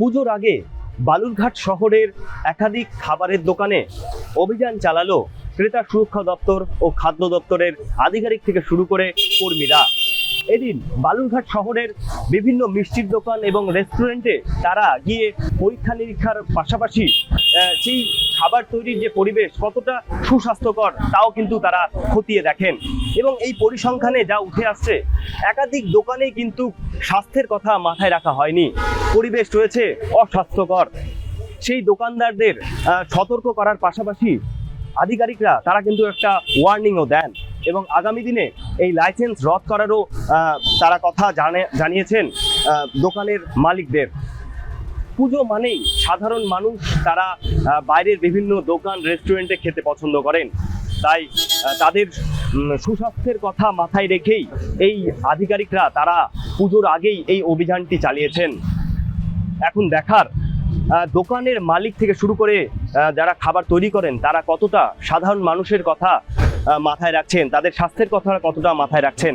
পুজোর আগে বালুরঘাট শহরের একাধিক খাবারের দোকানে অভিযান চালালো ক্রেতা সুরক্ষা দপ্তর ও খাদ্য দপ্তরের আধিকারিক থেকে শুরু করে কর্মীরা। এদিন বালুরঘাট শহরের বিভিন্ন মিষ্টির দোকান এবং রেস্টুরেন্টে তারা গিয়ে পরীক্ষা নিরীক্ষার পাশাপাশি সেই খাবার তৈরির যে পরিবেশ কতটা সুস্বাস্থ্যকর তাও কিন্তু তারা খতিয়ে দেখেন। এবং এই পরিসংখ্যানে যা উঠে আসছে, একাধিক দোকানে কিন্তু স্বাস্থ্যের কথা মাথায় রাখা হয়নি। পরিবেশ রয়েছে অস্বাস্থ্যকর। সেই দোকানদারদের সতর্ক করার পাশাপাশি আধিকারিকরা, তারা কিন্তু একটা ওয়ার্নিংও দেন এবং আগামী দিনে এই লাইসেন্স রদ করারও তারা কথা জানে, জানিয়েছেন দোকানের মালিকদের। পুজো মানেই সাধারণ মানুষ, তারা বাইরের বিভিন্ন দোকান রেস্টুরেন্টে খেতে পছন্দ করেন। তাই তাদের সুস্বাস্থ্যের কথা মাথায় রেখেই এই আধিকারিকরা, তারা পুজোর আগেই এই অভিযানটি চালিয়েছেন। এখন দেখার দোকানের মালিক থেকে শুরু করে যারা খাবার তৈরি করেন, তারা কতটা সাধারণ মানুষের কথা মাথায় রাখছেন, তাদের স্বাস্থ্যের কথা কতটা মাথায় রাখছেন?